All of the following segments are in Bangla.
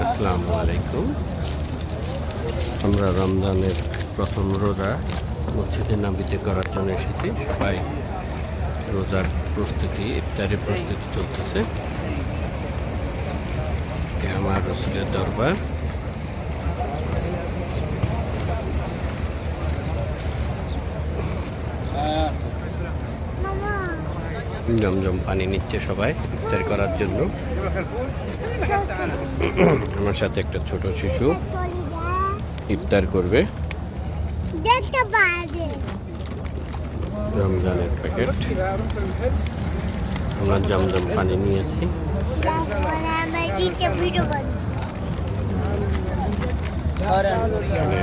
আসসালামু আলাইকুম। আমরা রমজানের প্রথম রোজা মসজিদে নাবিতে করার জন্য এসেছি। সবাই রোজার প্রস্তুতি, ইফতারের প্রস্তুতি চলতেছে। আমার রসুলের দরবার। জমজম পানি নিচ্ছে সবাই ইফতার করার জন্য। আমার সাথে একটা ছোট শিশু ইফতার করবে। রমজানের প্যাকেট। আমরা জমজম পানি নিয়েছি। তারপরে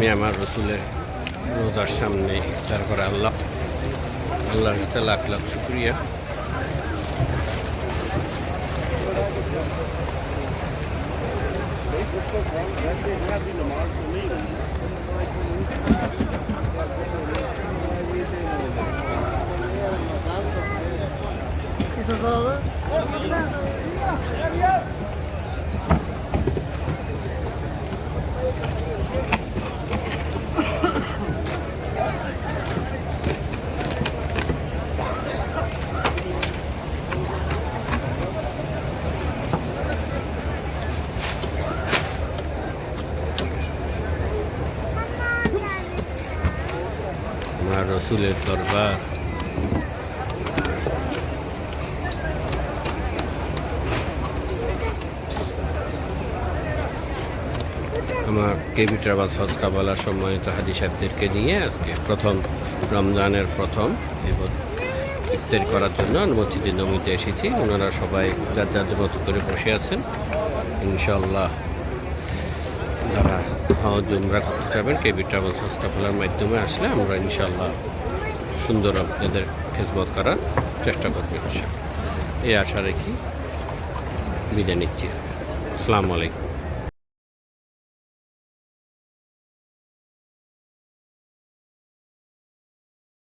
আমি আমার রসুলের রোজার সামনে ইফতার করে আল্লাহ। আল্লাহর কাছে লাখ লাখ শুক্রিয়া। আমার রসুলের দরবার। আমার কেবি ট্রাভেলস হজ কাবালা সম্মানিত হাজি সাহেবদেরকে নিয়ে আজকে প্রথম, রমজানের প্রথম এবং ইফতারি করার জন্য মসজিদে নমিতে এসেছি। ওনারা সবাই যার যার মতো করে বসে আছেন। ইনশাল্লাহ যারা হজ উমরা করতে চাবেন কেবি ট্রাভেলস হাসপাতালের মাধ্যমে আসলে আমরা ইনশাল্লাহ সুন্দর আপনাদের খেজমত করার চেষ্টা করব এই আশা রেখে বিদায় নিচ্ছি। আসসালামু আলাইকুম।